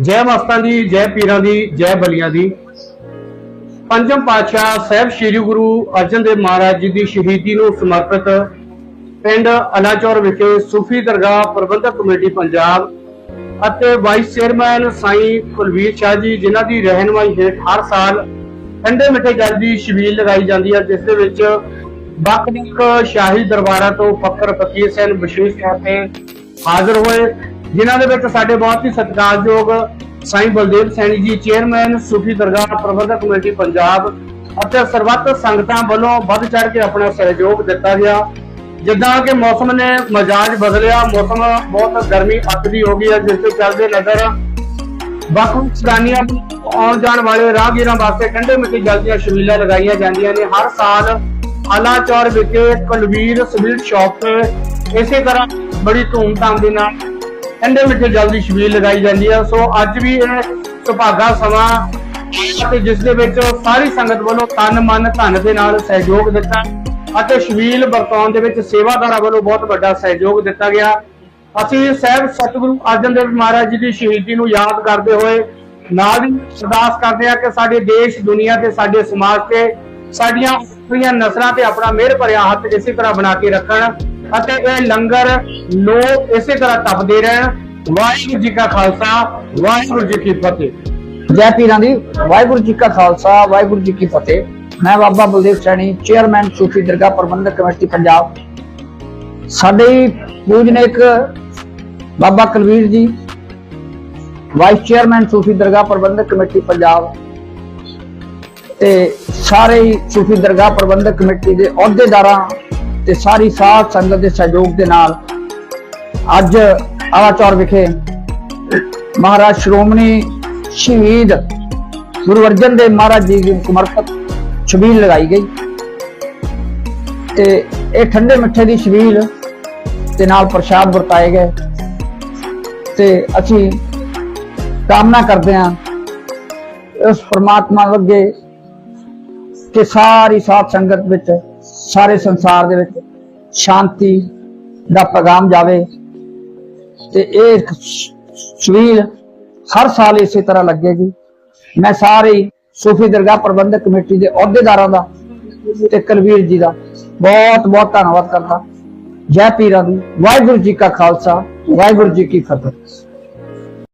ਜੈ ਮਸਤਾਂ ਦੀ, ਜੈ ਪੀਰਾਂ ਦੀ, ਜੈ ਬਲੀਆਂ ਦੀ। ਪੰਜਮ ਪਾਤਸ਼ਾਹ ਸਾਹਿਬ ਸ੍ਰੀ ਗੁਰੂ ਅਰਜਨ ਦੇਵ ਮਹਾਰਾਜ ਜੀ ਦੀ ਸ਼ਹੀਦੀ ਨੂੰ ਸਮਰਪਿਤ ਪਿੰਡ ਅਲਾਚੌਰ ਵਿਖੇ ਸੂਫੀ ਦਰਗਾਹ ਪ੍ਰਬੰਧਕ ਕਮੇਟੀ ਪੰਜਾਬ ਅਤੇ ਵਾਈਸ ਚੇਅਰਮੈਨ ਸਾਈਂ ਕੁਲਵੀਰ ਸ਼ਾਹ ਜੀ, ਜਿਨ੍ਹਾਂ ਦੀ ਰਹਿਨਮਾਈ ਹੇਠ ਹਰ ਸਾਲ ਠੰਡੇ ਮਿੱਠੇ ਗੱਲ ਦੀ ਛਬੀਲ ਲਗਾਈ ਜਾਂਦੀ ਹੈ, ਜਿਸ ਦੇ ਵਿੱਚ ਵੱਖ-ਵੱਖ ਸ਼ਾਹੀ ਦਰਬਾਰਾਂ ਤੋਂ ਫਕਰ ਫਕੀਰ ਸੈਨ ਵਿਸ਼ੇਸ਼ ਤੌਰ ਤੇ ਹਾਜ਼ਰ ਹੋਏ। ਜਿਨ੍ਹਾਂ ਦੇ ਵਿੱਚ ਸਾਡੇ ਬਹੁਤ ਹੀ ਸਤਿਕਾਰਯੋਗ ਸਾਈਂ ਬਲਦੇਵ ਸੈਣੀ ਜੀ ਚੇਅਰਮੈਨ ਸੂਫੀ ਦਰਗਾਹ ਪ੍ਰਬੰਧਕ ਕਮੇਟੀ ਪੰਜਾਬ ਅਤੇ ਸਰਬੱਤ ਸੰਗਤਾਂ ਵੱਲੋਂ ਵੱਧ ਚੜ੍ਹ ਕੇ ਆਪਣਾ ਸਹਿਯੋਗ ਦਿੱਤਾ ਗਿਆ। ਜਿੱਦਾਂ ਕਿ ਮੌਸਮ ਨੇ ਮਜਾਜ ਬਦਲਿਆ, ਮੌਸਮ ਬਹੁਤ ਗਰਮੀ ਅੱਤ ਦੀ ਹੋ ਗਈ ਹੈ, ਜਿਸ ਦੇ ਚੱਲਦੇ ਨਜ਼ਰ ਵੱਖ ਵੱਖ ਸਥਾਨੀਆਂ ਆਉਣ ਜਾਣ ਵਾਲੇ ਰਾਹਗੀਰਾਂ ਵਾਸਤੇ ਠੰਡੇ ਮਿੱਟੀ ਜਲ ਦੀਆਂ ਸ਼ਮੀਲਾਂ ਲਗਾਈਆਂ ਜਾਂਦੀਆਂ ਨੇ। ਹਰ ਸਾਲ ਆਲਾਚੌਰ ਵਿਖੇ ਕੁਲਵੀਰ ਸਵੀਟ ਸ਼ਾਪ ਤੇ ਇਸੇ ਤਰ੍ਹਾਂ ਬੜੀ ਧੂਮਧਾਮ ਦੇ ਨਾਲ ਠੰਡੇ ਮਿੱਠੇ ਜਲ ਛਬੀਲ ਲਗਾਈ ਜਾਂਦੀ ਹੈ। ਸੋ ਅੱਜ ਵੀ ਇਹ ਸੁਭਾਗਾ ਸਮਾਂ ਅਤੇ ਜਿਸ ਦੇ ਵਿੱਚ ਸਾਰੀ ਸੰਗਤ ਵੱਲੋਂ ਤਨ, ਮਨ, ਧਨ ਦੇ ਨਾਲ ਸਹਿਯੋਗ ਦਿੱਤਾ ਅਤੇ ਛਬੀਲ ਵਰਤਾਉਣ ਦੇ ਵਿੱਚ ਸੇਵਾਦਾਰਾਂ ਵੱਲੋਂ ਬਹੁਤ ਵੱਡਾ ਸਹਿਯੋਗ ਦਿੱਤਾ ਗਿਆ। ਅਸੀਂ ਸਹਿਬ ਸਤਿਗੁਰੂ ਅਰਜਨ ਦੇਵ ਮਹਾਰਾਜ ਜੀ ਦੀ ਸ਼ਹੀਦੀ ਨੂੰ ਯਾਦ ਕਰਦੇ ਹੋਏ ਨਾਲ ਹੀ ਅਰਦਾਸ ਕਰਦੇ ਹਾਂ ਕਿ ਸਾਡੇ ਦੇਸ਼, ਦੁਨੀਆ ਤੇ ਸਾਡੇ ਸਮਾਜ ਤੇ ਸਾਡੀਆਂ ਉਪਰੀਆਂ ਨਸਲਾਂ ਤੇ ਆਪਣਾ ਮਿਹਰ ਭਰਿਆ ਹੱਥ ਇਸੇ ਤਰ੍ਹਾਂ ਬਣਾ ਕੇ ਰੱਖਣ। ਅਤੇ ਇਹ ਲੰਗਰ ਲੋਕ ਇਸੇ ਤਰ੍ਹਾਂ ਤਪਦੇ ਰਹਿਣ। ਵਾਹਿਗੁਰੂ ਜੀ ਕਾ ਖਾਲਸਾ, ਵਾਹਿਗੁਰੂ ਜੀ ਕੀ ਫਤਿਹ। ਜੈ ਪੀਰਾਂ ਦੀ ਵਾਹਿਗੁਰੂ ਜੀ ਕਾ ਖਾਲਸਾ, ਵਾਹਿਗੁਰੂ ਜੀ ਕੀ ਫਤਿਹ। ਮੈਂ ਬਾਬਾ ਬਲਦੇਵ ਸੈਣੀ, ਚੇਅਰਮੈਨ ਸੂਫੀ ਦਰਗਾਹ ਪ੍ਰਬੰਧਕ ਕਮੇਟੀ ਪੰਜਾਬ। ਸਾਡੇ ਹੀ ਪੂਜਨਿਕ ਬਾਬਾ ਕੁਲਵੀਰ ਜੀ, ਵਾਈਸ ਚੇਅਰਮੈਨ ਸੂਫੀ ਦਰਗਾਹ ਪ੍ਰਬੰਧਕ ਕਮੇਟੀ ਪੰਜਾਬ ਤੇ ਸਾਰੇ ਸੂਫੀ ਦਰਗਾਹ ਪ੍ਰਬੰਧਕ ਕਮੇਟੀ ਦੇ ਅਹੁਦੇਦਾਰਾਂ ਤੇ ਸਾਰੀ ਸਾਧ ਸੰਗਤ ਦੇ ਸਹਿਯੋਗ ਦੇ ਨਾਲ ਅੱਜ ਆਵਾਚੌਰ ਵਿਖੇ ਮਹਾਰਾਜ ਸ਼੍ਰੋਮਣੀ ਸ਼ਹੀਦ ਗੁਰੂ ਅਰਜਨ ਦੇਵ ਮਹਾਰਾਜ ਜੀ ਦੀ ਸਮਰਪਿਤ ਛਬੀਲ ਲਗਾਈ ਗਈ ਤੇ ਇਹ ਠੰਡੇ ਮਿੱਠੇ ਦੀ ਛਬੀਲ ਤੇ ਨਾਲ ਪ੍ਰਸ਼ਾਦ ਵਰਤਾਏ ਗਏ ਤੇ ਅਸੀਂ ਕਾਮਨਾ ਕਰਦੇ ਹਾਂ ਇਸ ਪ੍ਰਮਾਤਮਾ ਅੱਗੇ ਕਿ ਸਾਰੀ ਸਾਥ ਸੰਗਤ ਵਿੱਚ ਸਾਰੇ ਸੰਸਾਰ ਦੇ ਵਿੱਚ ਸ਼ਾਂਤੀ ਦਾ ਪੈਗਾਮ ਜਾਵੇ ਤੇ ਇਹ ਛਬੀਲ ਹਰ ਸਾਲ ਇਸੇ ਤਰ੍ਹਾਂ ਲੱਗੇਗੀ। ਮੈਂ ਸਾਰੇ ਸੂਫੀ ਦਰਗਾਹ ਪ੍ਰਬੰਧਕ ਕਮੇਟੀ ਦੇ ਅਹੁਦੇਦਾਰਾਂ ਦਾ ਤੇ ਕੁਲਵੀਰ ਜੀ ਦਾ ਬਹੁਤ ਬਹੁਤ ਧੰਨਵਾਦ ਕਰਦਾ। ਜੈ ਪੀਰਾਂ ਦੀ ਵਾਹਿਗੁਰੂ ਜੀ ਕਾ ਖਾਲਸਾ, ਵਾਹਿਗੁਰੂ ਜੀ ਕੀ ਫਤਿਹ।